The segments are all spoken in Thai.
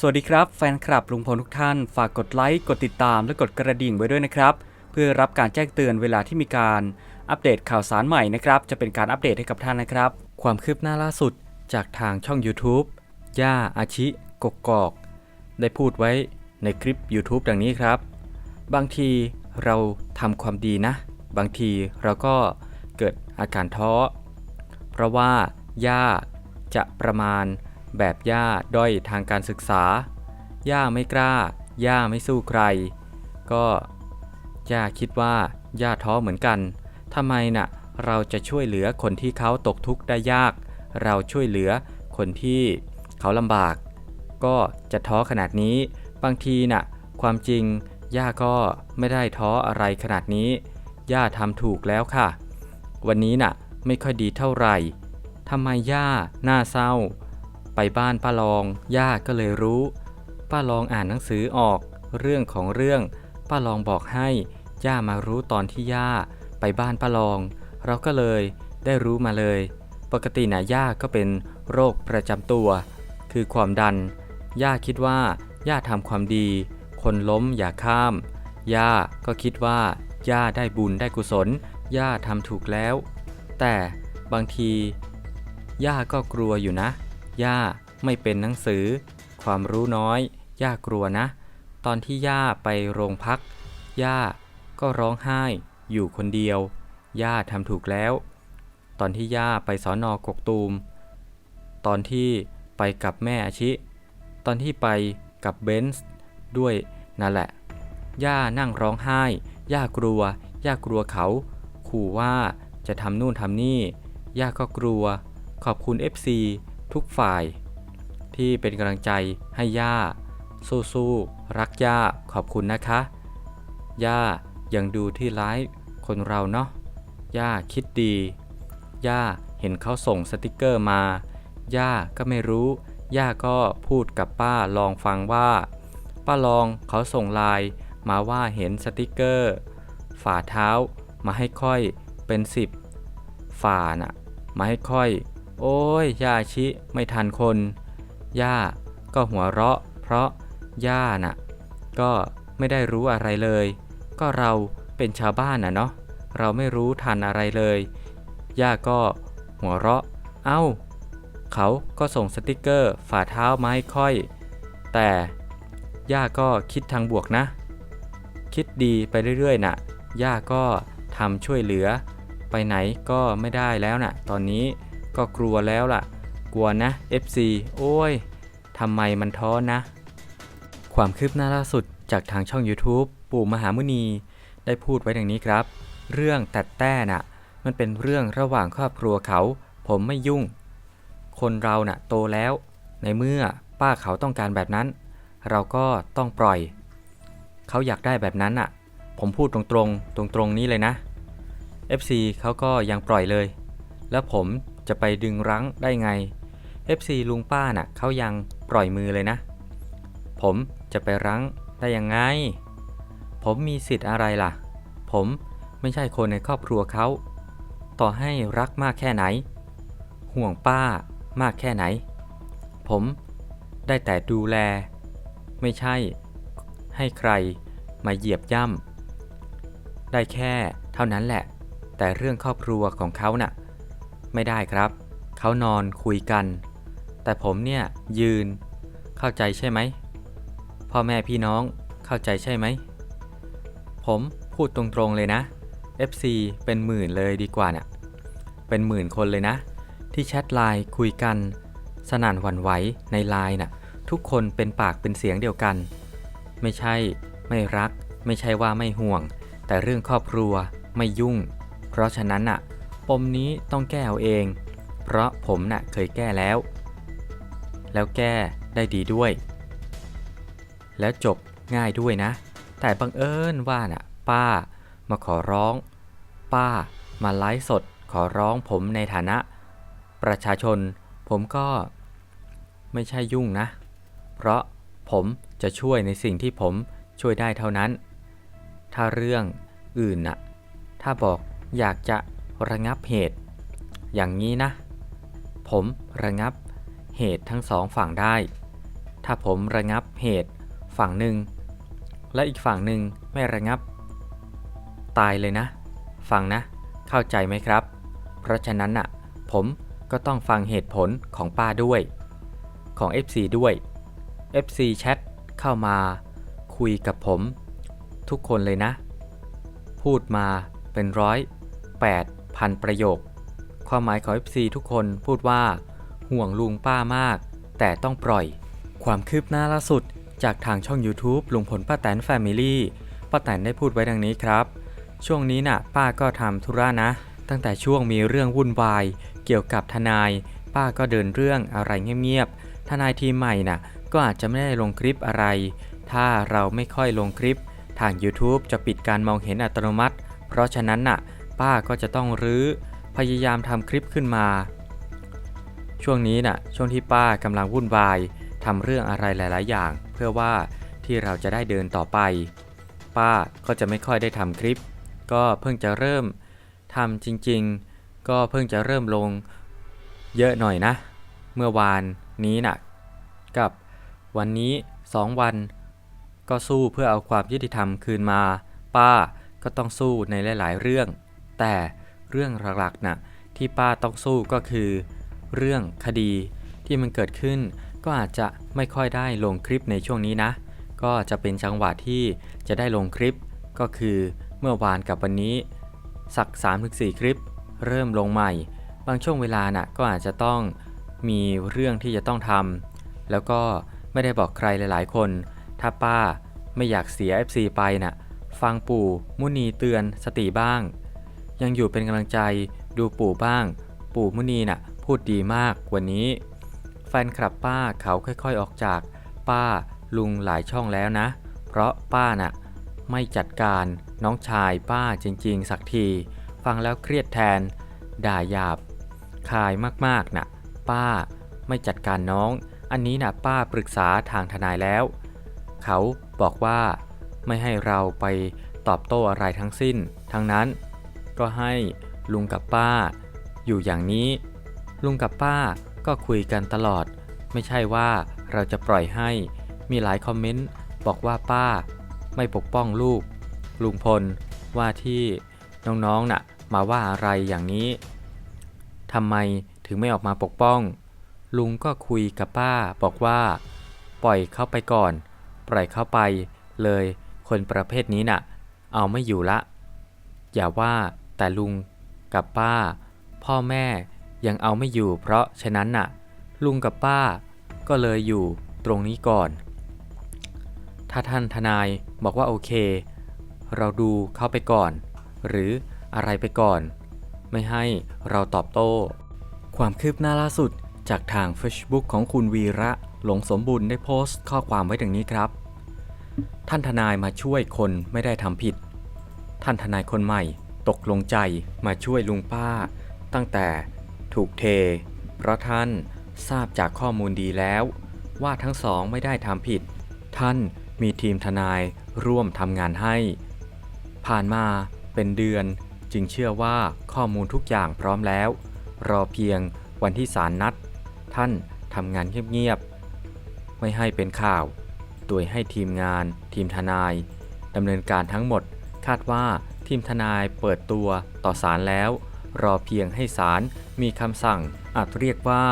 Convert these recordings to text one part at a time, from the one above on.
สวัสดีครับแฟนคลับลุงพลทุกท่าน ฝากกดไลค์ กดติดตามและกดกระดิ่งไว้ด้วยนะครับ เพื่อรับการแจ้งเตือนเวลาที่มีการอัปเดตข่าวสารใหม่นะครับ จะเป็นการอัปเดตให้กับท่านนะครับ ความคืบหน้าล่าสุดจากทางช่อง YouTube ย่าอาชิกกกอก ได้พูดไว้ในคลิป YouTube ดังนี้ครับ บางทีเราทำความดีนะ บางทีเราก็เกิดอาการท้อ เพราะว่าย่าจะประมาณ แบบย่าด้อยทางการศึกษา ย่าไม่กล้า ย่าไม่สู้ใคร ก็ ย่าคิดว่า ย่าท้อเหมือนกันทำไมน่ะ เราจะช่วยเหลือคนที่เขาตกทุกข์ได้ยาก เราช่วยเหลือคนที่เขาลำบาก ก็จะท้อขนาดนี้ บางทีน่ะ ความจริง ย่าก็ไม่ได้ท้ออะไรขนาดนี้ ย่าทำถูกแล้วค่ะ วันนี้น่ะ ไม่ค่อยดีเท่าไหร่ทำไมย่าหน้าเศร้า ไปบ้านป้าลอง ย่าก็เลยรู้ ป้าลองอ่านหนังสือออก เรื่องของเรื่อง ป้าลองบอกให้ ย่ามารู้ตอนที่ย่า ไปบ้านป้าลอง เราก็เลยได้รู้มาเลย ปกติน่ะย่าก็เป็นโรคประจำตัว คือความดัน ย่าคิดว่า ย่าทำความดี คนล้มอย่าข้าม ย่าก็คิดว่า ย่าได้บุญได้กุศล ย่าทำถูกแล้ว แต่บางที ย่าก็กลัวอยู่นะ ย่าไม่เป็นหนังสือ ความรู้น้อย ย่ากลัวนะ ตอนที่ย่าไปโรงพัก ย่าก็ร้องไห้อยู่คนเดียว ย่าทำถูกแล้ว ตอนที่ย่าไปสอนอกกตูม ตอนที่ไปกับแม่อาชิ ตอนที่ไปกับเบนซ์ด้วยนั่นแหละ ย่านั่งร้องไห้ ย่ากลัว ย่ากลัวเขา ขู่ว่าจะทำนู่นทำนี่ ย่าก็กลัว ขอบคุณ FC ทุกฝ่าย ที่เป็นกำลังใจให้ย่า สู้ๆรักย่าขอบคุณนะคะ ย่ายังดูที่ไลฟ์คนเราเนาะย่าคิดดี ย่าเห็นเขาส่งสติกเกอร์มา ย่าก็ไม่รู้ ย่าก็พูดกับป้าลองฟังว่า ป้าลองเขาส่งไลน์มาว่าเห็นสติกเกอร์ ฝ่าเท้ามาให้ค่อยเป็นสิบฝ่าน่ะมาให้ค่อย โอ้ยย่าชิไม่ทันคน ย่าก็หัวเราะ เพราะย่าน่ะ ก็ไม่ได้รู้อะไรเลย ก็เราเป็นชาวบ้านน่ะเนาะเราไม่รู้ทันอะไรเลย ย่าก็หัวเราะ เอ้า เขาก็ส่งสติกเกอร์ฝ่าเท้ามาให้ค่อย แต่ย่าก็คิดทางบวกนะ คิดดีไปเรื่อยๆน่ะย่าก็ทำช่วยเหลือ ไปไหนก็ไม่ได้แล้วน่ะ ตอนนี้ ก็กลัวแล้วล่ะ กลัวนะ FC โอ้ยทำไมมันท้อนะ ความคืบหน้าล่าสุดจากทางช่อง YouTube ปู่มหามุนี ได้พูดไว้ดังนี้ครับ เรื่องแตดแต้น่ะ มันเป็นเรื่องระหว่างครอบครัวเขา ผมไม่ยุ่ง คนเราน่ะโตแล้ว ในเมื่อป้าเขาต้องการแบบนั้น เราก็ต้องปล่อย เขาอยากได้แบบนั้นน่ะ ผมพูดตรงๆ ตรงๆนี้เลยนะ FC เขาก็ยังปล่อยเลย แล้วผม จะไปดึงรั้งได้ไง FC ลุงป้าน่ะเขายังปล่อยมือเลยนะ ผมจะไปรั้งได้ยังไง ผมมีสิทธิ์อะไรล่ะ ผมไม่ใช่คนในครอบครัวเขา ต่อให้รักมากแค่ไหน ห่วงป้ามากแค่ไหน ผมได้แต่ดูแล ไม่ใช่ ให้ใครมาเหยียบย่ำได้แค่เท่านั้นแหละ แต่เรื่องครอบครัวของเขาน่ะ ไม่ได้ครับ เขานอนคุยกัน แต่ผมเนี่ยยืน เข้าใจใช่ไหม พ่อแม่พี่น้องเข้าใจใช่ไหม ผมพูดตรงๆเลยนะ FC เป็นหมื่นเลยดีกว่าเน่ะเป็นหมื่นคนเลยนะ ที่แชทไลน์คุยกัน สนั่นหวั่นไหวในไลน์น่ะทุกคนเป็นปากเป็นเสียงเดียวกัน ไม่ใช่ไม่รัก ไม่ใช่ว่าไม่ห่วง แต่เรื่องครอบครัวไม่ยุ่ง เพราะฉะนั้นน่ะ ปมนี้ต้องแก้เอาเอง เพราะผมน่ะเคยแก้แล้ว แล้วแก้ได้ดีด้วย แล้วจบง่ายด้วยนะ แต่บังเอิญว่าน่ะ ป้ามาขอร้อง ป้ามาไลฟ์สดขอร้องผมในฐานะ ประชาชน ผมก็ไม่ใช่ยุ่งนะ เพราะผมจะช่วยในสิ่งที่ผมช่วยได้เท่านั้น ถ้าเรื่องอื่นน่ะ ถ้าบอกอยากจะ ระงับเหตุ อย่างนี้นะ ผมระงับเหตุทั้งสองฝั่งได้ ถ้าผมระงับเหตุฝั่งหนึ่ง และอีกฝั่งหนึ่งไม่ระงับ ตายเลยนะ ฟังนะ เข้าใจไหมครับ เพราะฉะนั้นน่ะ ผมก็ต้องฟังเหตุผลของป้าด้วย ของ FC ด้วย FC แชทเข้ามาคุยกับผม ทุกคนเลยนะ พูดมาเป็นร้อยแปด พันประโยค ความหมายของ FC ทุกคนพูดว่า ห่วงลุงป้ามาก แต่ต้องปล่อย ความคืบหน้าล่าสุด จากทางช่อง YouTube ลุงพลป้าแตนแฟมิลี่ป้าแตนได้พูดไว้ดังนี้ครับ ช่วงนี้น่ะป้าก็ทำธุระนะ ตั้งแต่ช่วงมีเรื่องวุ่นวาย เกี่ยวกับทนาย ป้าก็เดินเรื่องอะไรเงียบๆทนายทีมใหม่น่ะ ก็อาจจะไม่ได้ลงคลิปอะไร ถ้าเราไม่ค่อยลงคลิป ทาง YouTube จะปิดการมองเห็นอัตโนมัติ เพราะฉะนั้นน่ะ ป้าก็จะต้องรื้อพยายามทำคลิปขึ้นมา ช่วงนี้น่ะช่วงที่ป้ากำลังวุ่นวายทำเรื่องอะไรหลาย ๆ อย่าง เพื่อว่าที่เราจะได้เดินต่อไป ป้าก็จะไม่ค่อยได้ทำคลิป ก็เพิ่งจะเริ่มทำจริง ๆ ก็เพิ่งจะเริ่มลงเยอะหน่อยนะ เมื่อวานนี้น่ะกับวันนี้ 2 วัน ก็สู้เพื่อเอาความยุติธรรมคืนมา ป้าก็ต้องสู้ในหลาย ๆ เรื่อง แต่เรื่องหลักๆน่ะที่ป้าต้องสู้ก็คือ เรื่องคดีที่มันเกิดขึ้น ก็อาจจะไม่ค่อยได้ลงคลิปในช่วงนี้นะ ก็จะเป็นจังหวะที่จะได้ลงคลิป ก็คือเมื่อวานกับวันนี้ สัก 3-4 คลิป เริ่มลงใหม่ บางช่วงเวลาน่ะก็อาจจะต้องมีเรื่องที่จะต้องทำแล้วก็ไม่ได้บอกใครหลาย ๆ คน ถ้าป้าไม่อยากเสีย FC ไปน่ะฟังปู่มุนีเตือนสติบ้าง ยังอยู่เป็นกำลังใจดูปู่บ้าง ปู่มุนีน่ะพูดดีมากวันนี้ แฟนคลับป้าเขาค่อยๆออกจาก ป้าลุงหลายช่องแล้วนะ เพราะป้าน่ะไม่จัดการน้องชายป้าจริง ๆ สักที ฟังแล้วเครียดแทน ด่าหยาบ คายมากๆน่ะ ป้าไม่จัดการน้อง อันนี้น่ะป้าปรึกษาทางทนายแล้ว เขาบอกว่าไม่ให้เราไปตอบโต้อะไรทั้งสิ้น ทั้งนั้น ก็ให้ลุงกับป้า อยู่อย่างนี้ ลุงกับป้าก็คุยกันตลอด ไม่ใช่ว่าเราจะปล่อยให้ มีหลายคอมเมนต์บอกว่าป้า ไม่ปกป้องลูก ลุงพลว่าที่น้องๆน่ะ มาว่าอะไรอย่างนี้ทำไมถึงไม่ออกมาปกป้อง ลุงก็คุยกับป้าบอกว่า ปล่อยเขาไปก่อน ปล่อยเขาไปเลยคนประเภทนี้น่ะ เอาไม่อยู่ละ อย่าว่า แต่ลุงกับป้า พ่อแม่ยังเอาไม่อยู่ เพราะฉะนั้นน่ะ ลุงกับป้าก็เลยอยู่ตรงนี้ก่อน ถ้าท่านทนายบอกว่าโอเค เราดูเข้าไปก่อน หรืออะไรไปก่อน ไม่ให้เราตอบโต้ ความคืบหน้าล่าสุดจากทาง Facebook ของคุณวีระหลงสมบูรณ์ได้โพสต์ข้อความไว้ดังนี้ครับ ท่านทนายมาช่วยคนไม่ได้ทำผิด ท่านทนายคนใหม่ ตกลงใจมาช่วยลุงป้า ตั้งแต่ถูกเท เพราะท่านทราบจากข้อมูลดีแล้ว ว่าทั้งสองไม่ได้ทำผิด ท่านมีทีมทนายร่วมทำงานให้ ผ่านมาเป็นเดือนจึงเชื่อว่าข้อมูลทุกอย่างพร้อมแล้ว รอเพียงวันที่ศาลนัด ท่านทำงานเงียบๆไม่ให้เป็นข่าว โดยให้ทีมงาน ทีมทนายดำเนินการทั้งหมดคาดว่า ทีมทนายเปิดตัวต่อศาลแล้ว รอเพียงให้ศาลมีคำสั่งอาจเรียกว่า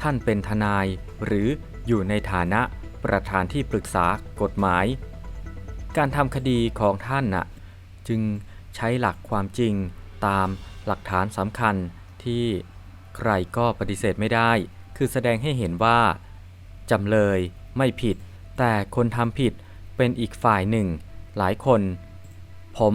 ท่านเป็นทนาย หรืออยู่ในฐานะประธานที่ปรึกษากฎหมาย การทำคดีของท่านน่ะจึงใช้หลักความจริงตามหลักฐานสำคัญที่ใครก็ปฏิเสธไม่ได้ คือแสดงให้เห็นว่าจำเลยไม่ผิด แต่คนทำผิดเป็นอีกฝ่ายหนึ่ง หลายคน ผม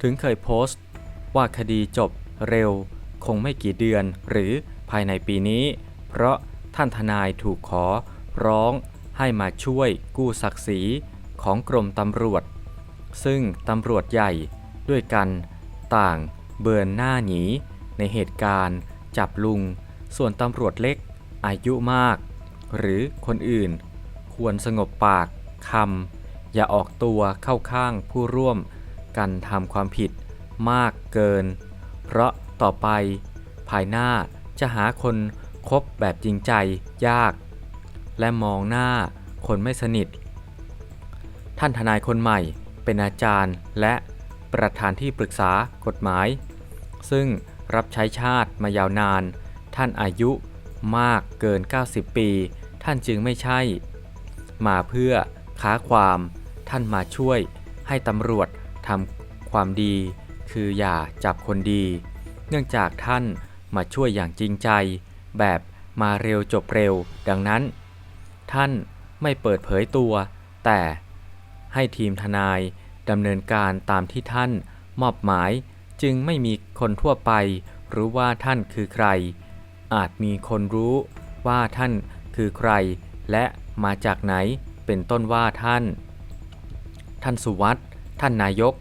ถึงเคยโพสต์ ว่าคดีจบเร็ว คงไม่กี่เดือน หรือภายในปีนี้ เพราะท่านทนายถูกขอร้องให้มาช่วยกู้ศักดิ์ศรีของกรมตำรวจ ซึ่งตำรวจใหญ่ด้วยกันต่างเบิร์นหน้าหนี ในเหตุการณ์จับลุง ส่วนตำรวจเล็กอายุมาก หรือคนอื่น ควรสงบปากคำอย่าออกตัวเข้าข้างผู้ร่วม กันทำความผิดมากเกิน เพราะต่อไปภายหน้าจะหาคนคบแบบจริงใจยาก และมองหน้าคนไม่สนิท ท่านทนายคนใหม่เป็นอาจารย์และประธานที่ปรึกษากฎหมาย ซึ่งรับใช้ชาติมายาวนาน ท่านอายุมากเกิน 90 ปี ท่านจึงไม่ใช่ มาเพื่อค้าความ ท่านมาช่วยให้ตำรวจ ทำความดี คืออย่าจับคนดี เนื่องจากท่านมาช่วยอย่างจริงใจ แบบมาเร็วจบเร็ว ดังนั้น ท่านไม่เปิดเผยตัว แต่ให้ทีมทนายดำเนินการตามที่ท่านมอบหมายจึงไม่มีคนทั่วไป รู้ว่าท่านคือใคร อาจมีคนรู้ว่าท่านคือใคร และมาจากไหนเป็นต้นว่าท่าน ท่านสุวัสด์ ท่านนายก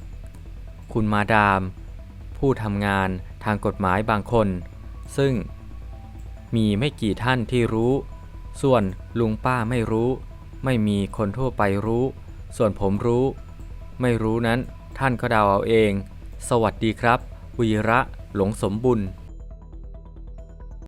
คุณมาดาม ผู้ทำงานทางกฎหมายบางคน ซึ่งมีไม่กี่ท่านที่รู้ ส่วนลุงป้าไม่รู้ ไม่มีคนทั่วไปรู้ ส่วนผมรู้ ไม่รู้นั้นท่านก็เดาเอาเอง สวัสดีครับ วีระหลงสมบุญ